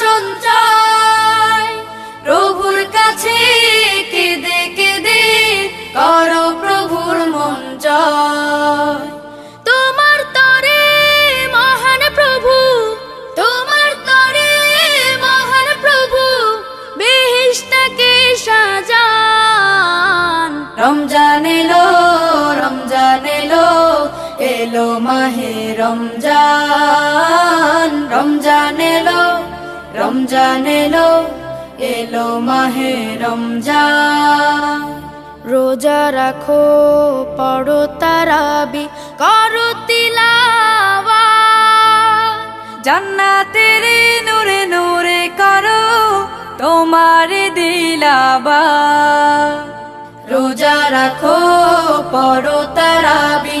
সঞ্চয়। প্রভুর কাছে কেঁদে কেঁদে করো প্রভুর তোমার মহান প্রভু, তোমার মহান প্রভু রমজান এলো রমজান এলো এলো মাহে রমজান। রমজান এলো এলো মাহে রমজান। রোজা রাখো, পড়ো তারাবি, করো তিলাওয়া জান্নাতের নূরে নূরে করো তোমার দিলাবা রোজা রাখো, পড়ো তারাবি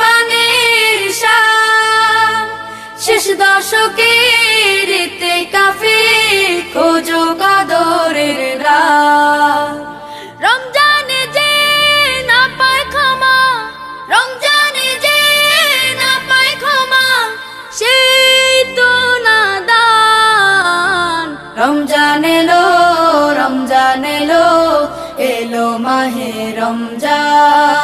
মানের সাদ শেষ দশকের রীতি কাফে খোঁজো কদরের রমজানে যে রমজানে যে না এলো এলো মাহে রমজান।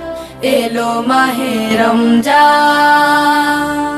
এলো মাহে রমজান।